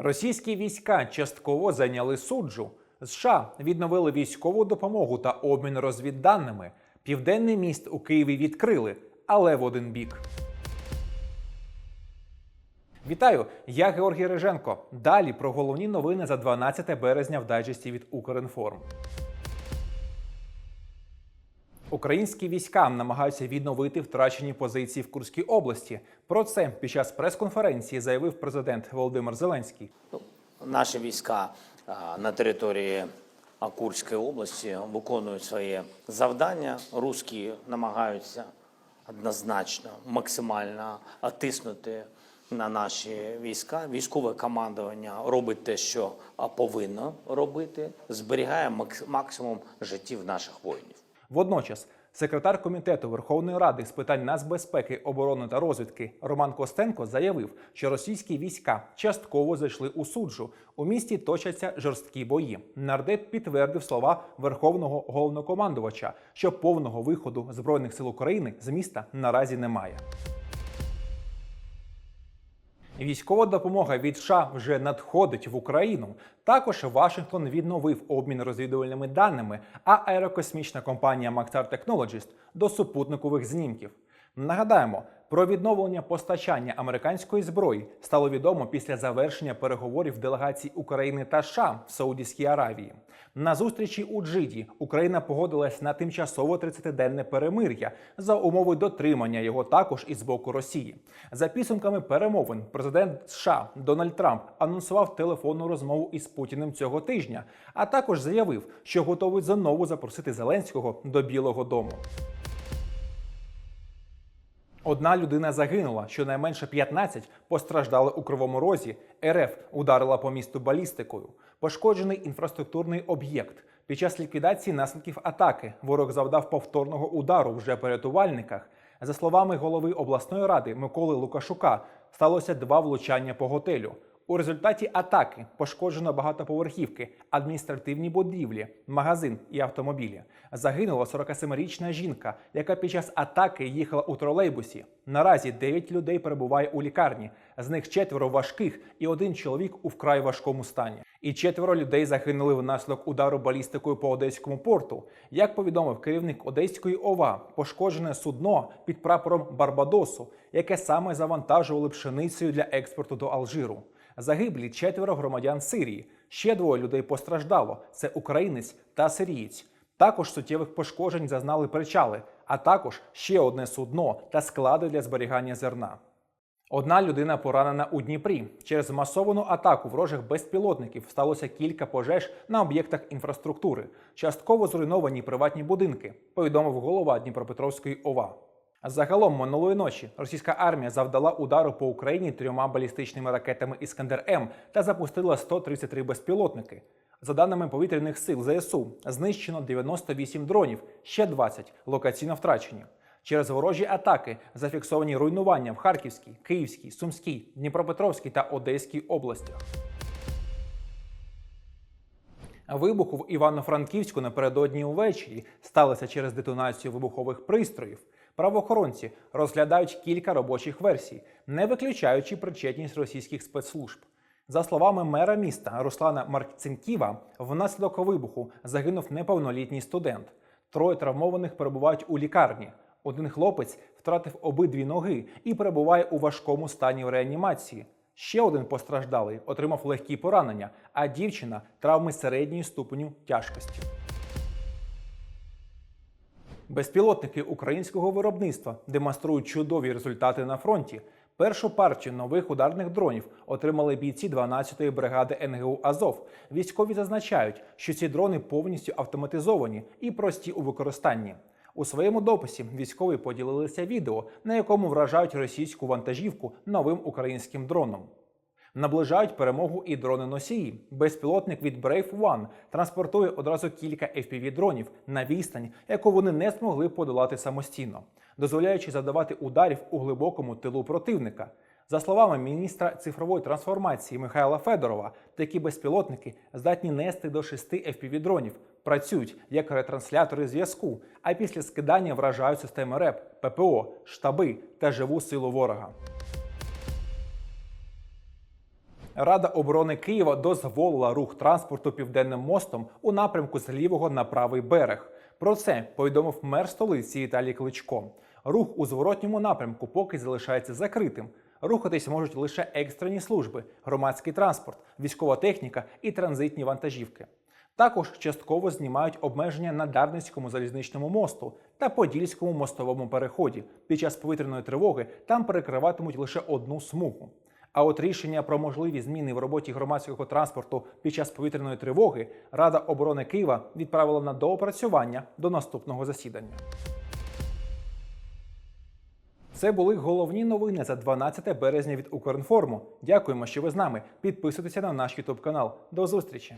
Російські війська частково зайняли суджу. США відновили військову допомогу та обмін розвідданими. Південний міст у Києві відкрили, але в один бік. Вітаю, я Георгій Риженко. Далі про головні новини за 12 березня в дайджесті від Укрінформ. Українські війська намагаються відновити втрачені позиції в Курській області. Про це під час прес-конференції заявив президент Володимир Зеленський. Ну, Наші війська на території Курської області виконують своє завдання. Руські намагаються однозначно максимально тиснути на наші війська. Військове командування робить те, що повинно робити, зберігає максимум життів наших воїнів. Водночас, секретар комітету Верховної Ради з питань нацбезпеки, оборони та розвідки Роман Костенко заявив, що російські війська частково зайшли у суджу. У місті точаться жорсткі бої. Нардеп підтвердив слова верховного головнокомандувача, що повного виходу збройних сил України з міста наразі немає. Військова допомога від США вже надходить в Україну. Також Вашингтон відновив обмін розвідувальними даними, а аерокосмічна компанія Maxar Technologies – до супутникових знімків. Нагадаємо, про відновлення постачання американської зброї стало відомо після завершення переговорів делегацій України та США в Саудівській Аравії. На зустрічі у Джиді Україна погодилась на тимчасове 30-денне перемир'я за умови дотримання його також і з боку Росії. За підсумками перемовин, президент США Дональд Трамп анонсував телефонну розмову із Путіним цього тижня, а також заявив, що готовий знову запросити Зеленського до Білого Дому. Одна людина загинула, щонайменше 15 постраждали у кривому розі. РФ ударила по місту балістикою. Пошкоджений інфраструктурний об'єкт. Під час ліквідації наслідків атаки ворог завдав повторного удару вже по рятувальниках. За словами голови обласної ради Миколи Лукашука, сталося два влучання по готелю. У результаті атаки пошкоджено багатоповерхівки, адміністративні будівлі, магазин і автомобілі. Загинула 47-річна жінка, яка під час атаки їхала у тролейбусі. Наразі 9 людей перебуває у лікарні, з них четверо важких і один чоловік у вкрай важкому стані. І четверо людей загинули внаслідок удару балістикою по одеському порту. Як повідомив керівник Одеської ОВА, пошкоджене судно під прапором Барбадосу, яке саме завантажували пшеницею для експорту до Алжиру. Загиблі четверо громадян Сирії. Ще двоє людей постраждало: це українець та сирієць. Також суттєвих пошкоджень зазнали причали, а також ще одне судно та склади для зберігання зерна. Одна людина поранена у Дніпрі. Через масовану атаку ворожих безпілотників сталося кілька пожеж на об'єктах інфраструктури. Частково зруйновані приватні будинки, повідомив голова Дніпропетровської ОВА. Загалом минулої ночі російська армія завдала удару по Україні трьома балістичними ракетами Іскандер М та запустила 133 безпілотники. За даними повітряних сил ЗСУ, знищено 98 дронів, ще 20 локаційно втрачені. Через ворожі атаки зафіксовані руйнування в Харківській, Київській, Сумській, Дніпропетровській та Одеській областях. Вибуху в Івано-Франківську напередодні увечері сталося через детонацію вибухових пристроїв. Правоохоронці розглядають кілька робочих версій, не виключаючи причетність російських спецслужб. За словами мера міста Руслана Марцинківа, внаслідок вибуху загинув неповнолітній студент. Троє травмованих перебувають у лікарні. Один хлопець втратив обидві ноги і перебуває у важкому стані в реанімації. Ще один постраждалий отримав легкі поранення, а дівчина травми середньої ступеню тяжкості. Безпілотники українського виробництва демонструють чудові результати на фронті. Першу партію нових ударних дронів отримали бійці 12-ї бригади НГУ Азов. Військові зазначають, що ці дрони повністю автоматизовані і прості у використанні. У своєму дописі військові поділилися відео, на якому вражають російську вантажівку новим українським дроном. Наближають перемогу і дрони-носії. Безпілотник від Brave One транспортує одразу кілька FPV-дронів на відстань, яку вони не змогли подолати самостійно, дозволяючи завдавати ударів у глибокому тилу противника. За словами міністра цифрової трансформації Михайла Федорова, такі безпілотники здатні нести до 6 FPV-дронів, працюють як ретранслятори зв'язку, а після скидання вражають системи РЕП, ППО, штаби та живу силу ворога. Рада оборони Києва дозволила рух транспорту південним мостом у напрямку з лівого на правий берег. Про це повідомив мер столиці Віталій Кличко. Рух у зворотньому напрямку поки залишається закритим. Рухатись можуть лише екстрені служби, громадський транспорт, військова техніка і транзитні вантажівки. Також частково знімають обмеження на Дарницькому залізничному мосту та Подільському мостовому переході. Під час повітряної тривоги там перекриватимуть лише одну смугу. А от рішення про можливі зміни в роботі громадського транспорту під час повітряної тривоги Рада оборони Києва відправила на доопрацювання до наступного засідання. Це були головні новини за 12 березня від Укрінформу. Дякуємо, що ви з нами. Підписуйтеся на наш Ютуб канал. До зустрічі!